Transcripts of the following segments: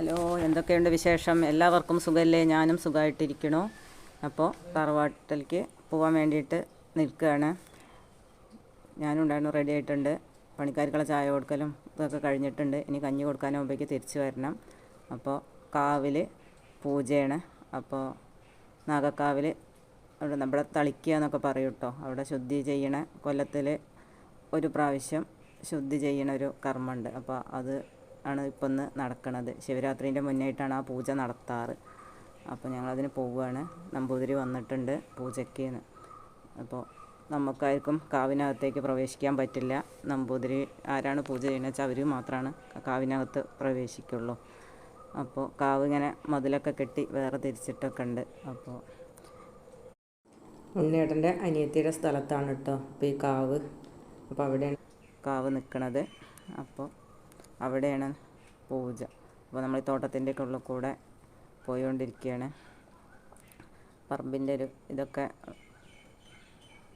Hello എന്തൊക്കെയുണ്ട് വിശേഷം? എല്ലാവർക്കും സുഖമല്ലേ ഞാനും സുഖമായിട്ടിരിക്കണു അപ്പോൾ തറവാട്ടിലേക്ക് പോകാൻ വേണ്ടിയിട്ട് നിൽക്കുകയാണ്. ഞാനുണ്ടായിരുന്നു റെഡി ആയിട്ടുണ്ട്. പണിക്കാർക്കുള്ള ചായ കൊടുക്കലും ഇതൊക്കെ കഴിഞ്ഞിട്ടുണ്ട്. ഇനി കഞ്ഞി കൊടുക്കാനാകുമ്പോഴേക്ക് തിരിച്ചു വരണം. അപ്പോൾ കാവിൽ പൂജയാണ്. അപ്പോൾ നാഗക്കാവിൽ അവിടെ നമ്മുടെ തളിക്കുക എന്നൊക്കെ പറയും കേട്ടോ. അവിടെ ശുദ്ധി ചെയ്യണ കൊല്ലത്തിൽ ഒരു പ്രാവശ്യം ശുദ്ധി ചെയ്യണ ഒരു കർമ്മമുണ്ട് അപ്പോൾ അത് ആണ് ഇപ്പം ഇന്ന് നടക്കുന്നത് ശിവരാത്രീന്റെ മുന്നായിട്ടാണ് ആ പൂജ നടത്താറ്. അപ്പോൾ ഞങ്ങളതിന് പോവുകയാണ് നമ്പൂതിരി വന്നിട്ടുണ്ട് പൂജയ്ക്ക് അപ്പോൾ നമുക്കാർക്കും കാവിനകത്തേക്ക് പ്രവേശിക്കാൻ പറ്റില്ല. നമ്പൂതിരി ആരാണ് പൂജ ചെയ്യുന്നത് വെച്ചാൽ അവർ മാത്രമാണ് കാവിനകത്ത് പ്രവേശിക്കുള്ളൂ. അപ്പോൾ കാവ് ഇങ്ങനെ മതിലൊക്കെ കെട്ടി വേറെ തിരിച്ചിട്ടൊക്കെ ഉണ്ട്. അപ്പോൾ ഉണ്ണിയേട്ടന്റെ അനിയത്തിയുടെ സ്ഥലത്താണ് കേട്ടോ അപ്പോൾ ഈ കാവ്. അപ്പോൾ അവിടെയാണ് കാവ് നിൽക്കണത് അപ്പോൾ അവിടെയാണ് പൂജ. അപ്പോൾ നമ്മൾ തോട്ടത്തിന്റെ ഒക്കെ ഉള്ളിൽ കൂടെ പോയിക്കൊണ്ടിരിക്കുകയാണ് പറമ്പിന്റെ ഒരു ഇതൊക്കെ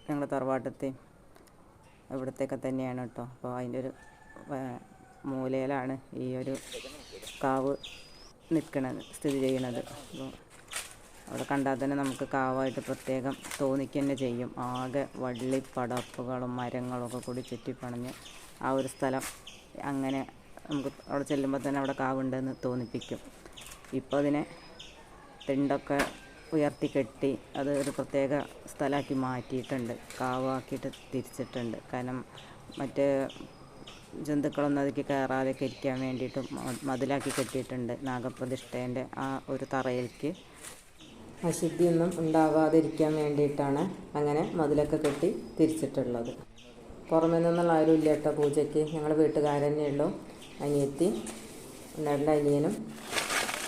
ഞങ്ങളുടെ തറവാട്ടത്തെയും ഇവിടത്തെയൊക്കെ തന്നെയാണ് കേട്ടോ. അപ്പോൾ അതിന്റെ ഒരു മൂലയിലാണ് ഈ ഒരു കാവ് നിൽക്കണത് സ്ഥിതി ചെയ്യുന്നത്. അപ്പോൾ അവിടെ കണ്ടാൽ തന്നെ നമുക്ക് കാവായിട്ട് പ്രത്യേകം തോന്നിക്കുക തന്നെ ചെയ്യും. ആകെ വള്ളിപ്പടർപ്പുകളും മരങ്ങളും ഒക്കെ കൂടി ചുറ്റിപ്പണഞ്ഞ് ആ ഒരു സ്ഥലം അങ്ങനെ നമുക്ക് അവിടെ ചെല്ലുമ്പോൾ തന്നെ അവിടെ കാവുണ്ടെന്ന് തോന്നിപ്പിക്കും. ഇപ്പോൾ അതിനെ തിണ്ടൊക്കെ ഉയർത്തി കെട്ടി അത് ഒരു പ്രത്യേക സ്ഥലമാക്കി മാറ്റിയിട്ടുണ്ട്. കാവാക്കിയിട്ട് തിരിച്ചിട്ടുണ്ട്. കാരണം മറ്റ് ജന്തുക്കളൊന്നും അതിക്ക് കയറാതെയൊക്കെ ഇരിക്കാൻ വേണ്ടിയിട്ട് മതിലാക്കി കെട്ടിയിട്ടുണ്ട്. നാഗപ്രതിഷ്ഠേന്റെ ആ ഒരു തറയിലേക്ക് അശുദ്ധിയൊന്നും ഉണ്ടാകാതിരിക്കാൻ വേണ്ടിയിട്ടാണ് അങ്ങനെ മതിലൊക്കെ കെട്ടി തിരിച്ചിട്ടുള്ളത്. പുറമേ നിന്നുള്ള ആരും ഇല്ല കേട്ടോ പൂജയ്ക്ക് ഞങ്ങൾ ഉള്ളൂ അനിയത്തി രണ്ട് അനിയനും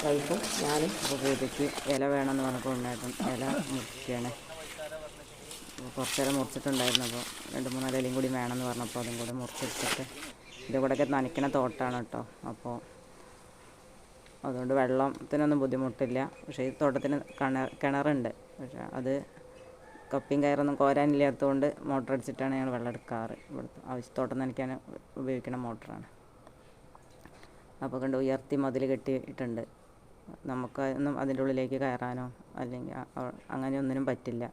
വൈഫും ഞാനും. അപ്പോൾ പൂജയ്ക്ക് ഇല വേണമെന്ന് പറഞ്ഞപ്പോൾ ഉണ്ടായിരുന്നു. ഇല മുറിക്കുകയാണ്. കുറച്ച് നേരം മുറിച്ചിട്ടുണ്ടായിരുന്നു. അപ്പോൾ രണ്ട് മൂന്നാൽ ഇലയും കൂടി വേണമെന്ന് പറഞ്ഞപ്പോൾ അതും കൂടി മുറിച്ചെടുത്തിട്ട് ഇതിന്റെ കൂടെയൊക്കെ നനയ്ക്കണ തോട്ടാണ് കേട്ടോ. അപ്പോൾ അതുകൊണ്ട് വെള്ളത്തിനൊന്നും ബുദ്ധിമുട്ടില്ല. പക്ഷേ ഈ തോട്ടത്തിന് കിണർ കിണറുണ്ട്. പക്ഷേ അത് കപ്പിയും കയറൊന്നും കോരാനില്ലാത്തതുകൊണ്ട് മോട്ടർ അടിച്ചിട്ടാണ് ഞങ്ങൾ വെള്ളം എടുക്കാറ്. ഇവിടുത്തെ ആവശ്യത്തോട്ടം നനയ്ക്കാൻ ഉപയോഗിക്കുന്ന മോട്ടറാണ്. അപ്പോൾ കണ്ട് ഉയർത്തി മതിൽ കെട്ടിയിട്ടുണ്ട്. നമുക്ക് ഒന്നും അതിന്റെ ഉള്ളിലേക്ക് കയറാനോ അല്ലെങ്കിൽ അങ്ങനെ ഒന്നിനും പറ്റില്ല.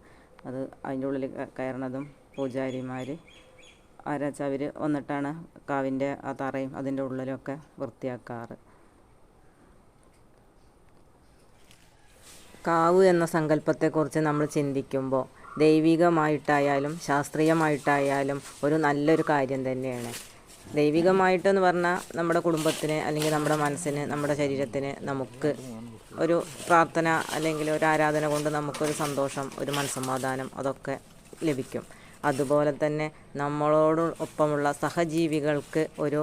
അത് അതിന്റെ ഉള്ളിൽ കയറണതും പൂജാരിമാർ ആരാച്ചാൽ അവർ വന്നിട്ടാണ് കാവിന്റെ ആ തറയും അതിന്റെ ഉള്ളിലൊക്കെ വൃത്തിയാക്കാറ്. കാവ് എന്ന സങ്കല്പത്തെക്കുറിച്ച് നമ്മൾ ചിന്തിക്കുമ്പോൾ ദൈവികമായിട്ടായാലും ശാസ്ത്രീയമായിട്ടായാലും ഒരു നല്ലൊരു കാര്യം തന്നെയാണ്. ദൈവികമായിട്ടെന്ന് പറഞ്ഞാൽ നമ്മുടെ കുടുംബത്തിന് അല്ലെങ്കിൽ നമ്മുടെ മനസ്സിന് നമ്മുടെ ശരീരത്തിന് നമുക്ക് ഒരു പ്രാർത്ഥന അല്ലെങ്കിൽ ഒരു ആരാധന കൊണ്ട് നമുക്കൊരു സന്തോഷം ഒരു മനസ്സമാധാനം അതൊക്കെ ലഭിക്കും. അതുപോലെ തന്നെ നമ്മളോട് ഒപ്പമുള്ള സഹജീവികൾക്ക് ഒരു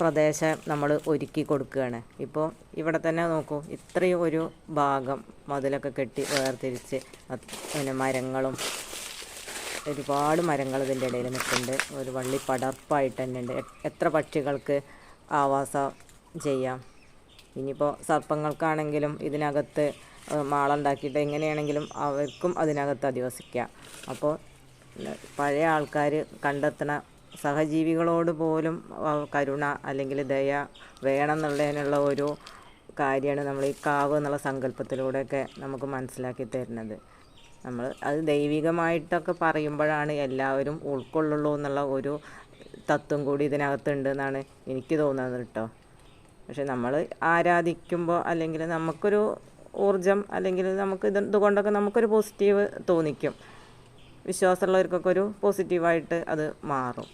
പ്രദേശം നമ്മൾ ഒരുക്കി കൊടുക്കുകയാണ്. ഇപ്പോൾ ഇവിടെ തന്നെ നോക്കൂ ഇത്രയും ഒരു ഭാഗം മതിലൊക്കെ കെട്ടി വേർതിരിച്ച് പിന്നെ മരങ്ങളും ഒരുപാട് മരങ്ങൾ ഇതിന്റെ ഇടയിൽ നിൽക്കുന്നുണ്ട് ഒരു വള്ളി പടർപ്പായിട്ട് തന്നെ ഉണ്ട്. എത്ര പക്ഷികൾക്ക് ആവാസം ചെയ്യാം? ഇനിയിപ്പോൾ സർപ്പങ്ങൾക്കാണെങ്കിലും ഇതിനകത്ത് മാളുണ്ടാക്കിയിട്ട് എങ്ങനെയാണെങ്കിലും അവർക്കും അതിനകത്ത് അധിവസിക്കാം. അപ്പോൾ പഴയ ആൾക്കാർ കണ്ടെത്തണ സഹജീവികളോട് പോലും കരുണ അല്ലെങ്കിൽ ദയ വേണം എന്നുള്ളതിനുള്ള ഒരു കാര്യമാണ് നമ്മൾ ഈ കാവ് എന്നുള്ള സങ്കല്പത്തിലൂടെയൊക്കെ നമുക്ക് മനസ്സിലാക്കി തരുന്നത്. നമ്മൾ അത് ദൈവികമായിട്ടൊക്കെ പറയുമ്പോഴാണ് എല്ലാവരും ഉൾക്കൊള്ളുള്ളൂ എന്നുള്ള ഒരു തത്വം കൂടി ഇതിനകത്തുണ്ട് എന്നാണ് എനിക്ക് തോന്നുന്നത് കേട്ടോ. പക്ഷെ നമ്മൾ ആരാധിക്കുമ്പോൾ അല്ലെങ്കിൽ നമുക്കൊരു ഊർജം അല്ലെങ്കിൽ നമുക്ക് ഇത് ഇതുകൊണ്ടൊക്കെ നമുക്കൊരു പോസിറ്റീവ് തോന്നിക്കും. വിശ്വാസമുള്ളവർക്കൊക്കെ ഒരു പോസിറ്റീവായിട്ട് അത് മാറും.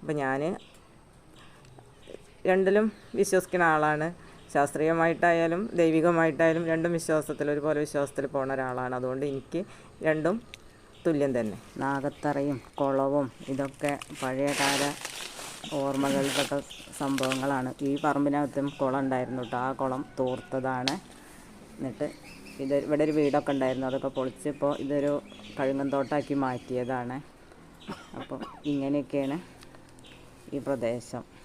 അപ്പം ഞാൻ രണ്ടിലും വിശ്വസിക്കുന്ന ആളാണ്. ശാസ്ത്രീയമായിട്ടായാലും ദൈവികമായിട്ടായാലും രണ്ടും വിശ്വാസത്തിൽ ഒരുപോലെ വിശ്വാസത്തിൽ പോണ ഒരാളാണ്. അതുകൊണ്ട് എനിക്ക് രണ്ടും തുല്യം തന്നെ. നാഗത്തറയും കുളവും ഇതൊക്കെ പഴയകാല ഓർമ്മകളിൽപ്പെട്ട സംഭവങ്ങളാണ്. ഈ പറമ്പിനകത്തും കുളം ഉണ്ടായിരുന്നു കേട്ടോ ആ കുളം തോർത്തതാണ്. എന്നിട്ട് ഇത് ഇവിടെ ഒരു വീടൊക്കെ ഉണ്ടായിരുന്നു. അതൊക്കെ പൊളിച്ച് ഇപ്പോൾ ഇതൊരു കഴുങ്ങന്തോട്ടാക്കി മാറ്റിയതാണ്. അപ്പോൾ ഇങ്ങനെയൊക്കെയാണ് ഈ പ്രദേശം.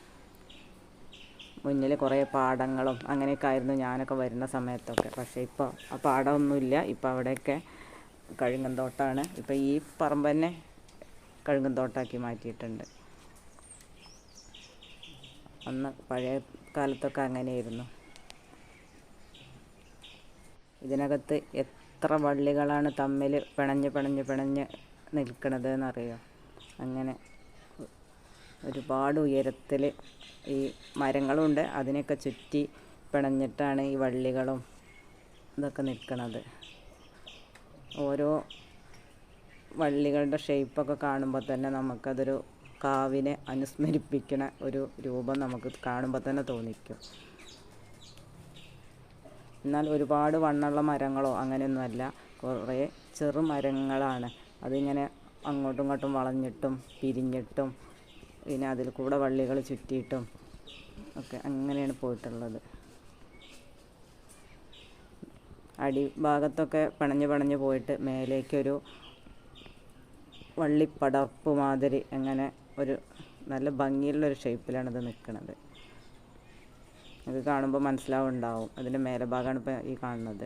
മുന്നിൽ കുറേ പാടങ്ങളും അങ്ങനെയൊക്കെ ആയിരുന്നു ഞാനൊക്കെ വരുന്ന സമയത്തൊക്കെ. പക്ഷേ ഇപ്പോൾ ആ പാടമൊന്നുമില്ല ഇപ്പോൾ അവിടെയൊക്കെ കഴുകും തോട്ടമാണ് ഇപ്പോൾ ഈ പറമ്പ് തന്നെ കഴുകും തോട്ടാക്കി മാറ്റിയിട്ടുണ്ട്. അന്ന് പഴയ കാലത്തൊക്കെ അങ്ങനെയായിരുന്നു. ഇതിനകത്ത് എത്ര വള്ളികളാണ് തമ്മിൽ പിണഞ്ഞ് പിണഞ്ഞ് പിണഞ്ഞ് നിൽക്കണത് എന്നറിയോ? അങ്ങനെ ഒരുപാട് ഉയരത്തിൽ ഈ മരങ്ങളുണ്ട്. അതിനെയൊക്കെ ചുറ്റി പിണഞ്ഞിട്ടാണ് ഈ വള്ളികളും ഇതൊക്കെ നിൽക്കുന്നത് ഓരോ വള്ളികളുടെ ഷേപ്പൊക്കെ കാണുമ്പോൾ തന്നെ നമുക്കതൊരു കാവിനെ അനുസ്മരിപ്പിക്കണ ഒരു രൂപം നമുക്ക് കാണുമ്പോൾ തന്നെ തോന്നിക്കും. എന്നാൽ ഒരുപാട് വണ്ണുള്ള മരങ്ങളോ അങ്ങനെയൊന്നുമല്ല. കുറേ ചെറു മരങ്ങളാണ് അതിങ്ങനെ അങ്ങോട്ടും ഇങ്ങോട്ടും വളഞ്ഞിട്ടും പിരിഞ്ഞിട്ടും പിന്നെ അതിൽ കൂടെ വള്ളികൾ ചുറ്റിയിട്ടും ഒക്കെ അങ്ങനെയാണ് പോയിട്ടുള്ളത്. അടിഭാഗത്തൊക്കെ പണഞ്ഞ് പണഞ്ഞ് പോയിട്ട് മേലേക്കൊരു വള്ളിപ്പടർപ്പ് മാതിരി അങ്ങനെ ഒരു നല്ല ഭംഗിയുള്ളൊരു ഷേപ്പിലാണ് ഇത് നിൽക്കുന്നത് ഇത് കാണുമ്പോൾ മനസ്സിലാവുണ്ടാവും. അതിന്റെ മേലെ ഭാഗമാണ് ഇപ്പോൾ ഈ കാണുന്നത്.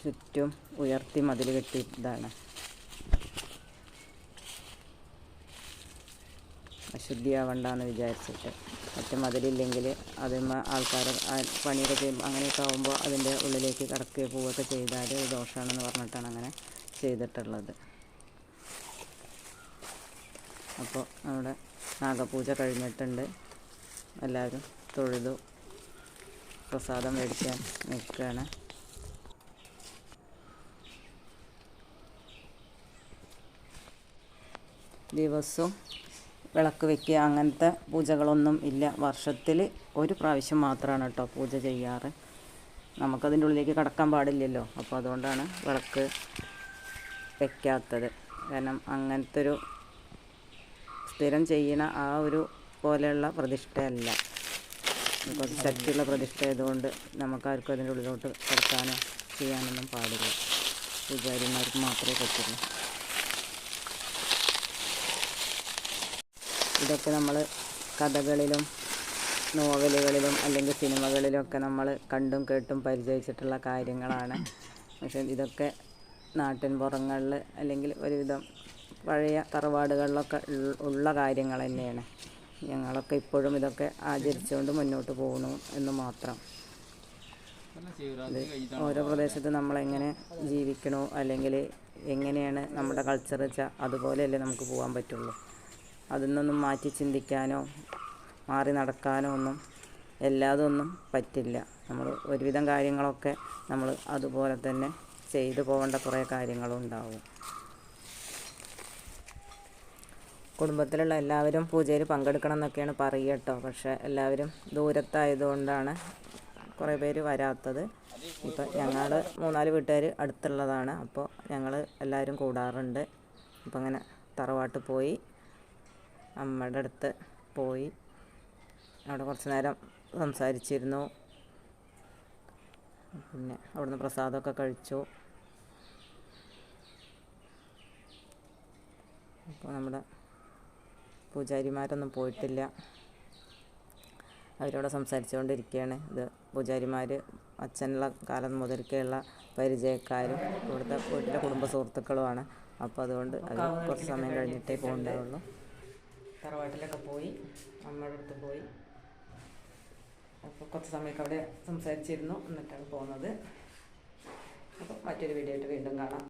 ചുറ്റും ഉയർത്തി മതിൽ കെട്ടിയതാണ് അശുദ്ധിയാവണ്ടെന്ന് വിചാരിച്ചിട്ട്. മറ്റേ മതിലില്ലെങ്കിൽ അതിന്മ ആൾക്കാർ പണിയൊക്കെ ചെയ്യുമ്പോൾ അങ്ങനെയൊക്കെ ആകുമ്പോൾ അതിന്റെ ഉള്ളിലേക്ക് കിടക്കുകയോ പോവുകയൊക്കെ ചെയ്താൽ ദോഷമാണെന്ന് പറഞ്ഞിട്ടാണ് അങ്ങനെ ചെയ്തിട്ടുള്ളത്. അപ്പോൾ നമ്മുടെ നാഗപൂജ കഴിഞ്ഞിട്ടുണ്ട്. എല്ലാവരും തൊഴുതു പ്രസാദം മേടിക്കാൻ നിൽക്കുകയാണ്. ദിവസവും വിളക്ക് വയ്ക്കുക അങ്ങനത്തെ പൂജകളൊന്നും ഇല്ല. വർഷത്തിൽ ഒരു പ്രാവശ്യം മാത്രമാണ് കേട്ടോ പൂജ ചെയ്യാറ്. നമുക്കതിന്റെ ഉള്ളിലേക്ക് കടക്കാൻ പാടില്ലല്ലോ. അപ്പോൾ അതുകൊണ്ടാണ് വിളക്ക് വയ്ക്കാത്തത് കാരണം അങ്ങനത്തെ ഒരു സ്ഥിരം ചെയ്യണ ആ ഒരു പോലെയുള്ള പ്രതിഷ്ഠയല്ല. കുറച്ച് ശക്തിയുള്ള പ്രതിഷ്ഠ ആയതുകൊണ്ട് നമുക്കാർക്കും അതിന്റെ ഉള്ളിലോട്ട് കിടക്കാനോ ചെയ്യാനൊന്നും പാടില്ല. പൂജാരിമാർക്ക് മാത്രമേ പറ്റുള്ളൂ. ഇതൊക്കെ നമ്മൾ കഥകളിലും നോവലുകളിലും അല്ലെങ്കിൽ സിനിമകളിലൊക്കെ നമ്മൾ കണ്ടും കേട്ടും പരിചയിച്ചിട്ടുള്ള കാര്യങ്ങളാണ്. പക്ഷെ ഇതൊക്കെ നാട്ടിൻ പുറങ്ങളിൽ അല്ലെങ്കിൽ ഒരുവിധം പഴയ തറവാടുകളിലൊക്കെ ഉള്ള കാര്യങ്ങൾ തന്നെയാണ്. ഞങ്ങളൊക്കെ ഇപ്പോഴും ഇതൊക്കെ ആചരിച്ചുകൊണ്ട് മുന്നോട്ട് പോകുന്നു എന്ന് മാത്രം. ഓരോ പ്രദേശത്ത് നമ്മളെങ്ങനെ ജീവിക്കണോ അല്ലെങ്കിൽ എങ്ങനെയാണ് നമ്മുടെ കൾച്ചർ വെച്ചാൽ അതുപോലെയല്ലേ നമുക്ക് പോകാൻ പറ്റുള്ളൂ. അതിൽ നിന്നൊന്നും മാറ്റി ചിന്തിക്കാനോ മാറി നടക്കാനോ ഒന്നും എല്ലാതൊന്നും പറ്റില്ല. നമ്മൾ ഒരുവിധം കാര്യങ്ങളൊക്കെ നമ്മൾ അതുപോലെ തന്നെ ചെയ്തു പോകേണ്ട കുറേ കാര്യങ്ങളും ഉണ്ടാവും കുടുംബത്തിലുള്ള എല്ലാവരും പൂജയിൽ പങ്കെടുക്കണം എന്നൊക്കെയാണ് പറയുക കേട്ടോ പക്ഷേ എല്ലാവരും ദൂരത്തായതുകൊണ്ടാണ് കുറേ പേര് വരാത്തത്. ഇപ്പം ഞങ്ങൾ മൂന്നാൽ വീട്ടുകാർ അടുത്തുള്ളതാണ്. അപ്പോൾ ഞങ്ങൾ എല്ലാവരും കൂടാറുണ്ട്. അപ്പം അങ്ങനെ തറവാട്ട് പോയി. അമ്മയുടെ അടുത്ത് പോയി. അവിടെ കുറച്ച് നേരം സംസാരിച്ചിരുന്നു. പിന്നെ അവിടുന്ന് പ്രസാദമൊക്കെ കഴിച്ചു. അപ്പോൾ നമ്മുടെ പൂജാരിമാരൊന്നും പോയിട്ടില്ല. അവരോട് സംസാരിച്ചുകൊണ്ടിരിക്കുകയാണ്. ഇത് പൂജാരിമാർ അച്ഛനുള്ള കാലം മുതൽക്കുള്ള പരിചയക്കാരും ഇവിടുത്തെ വീട്ടിലെ കുടുംബ സുഹൃത്തുക്കളുമാണ്. അപ്പോൾ അതുകൊണ്ട് അവർ കുറച്ച് സമയം കഴിഞ്ഞിട്ടേ പോകണ്ടാവുള്ളൂ തറവാട്ടിലൊക്കെ പോയി അമ്മയുടെ അടുത്ത് പോയി. അപ്പോൾ കുറച്ച് സമയമൊക്കെ അവിടെ സംസാരിച്ചിരുന്നു എന്നിട്ടാണ് പോകുന്നത്. അപ്പോൾ മറ്റൊരു വീഡിയോ ആയിട്ട് വീണ്ടും കാണാം.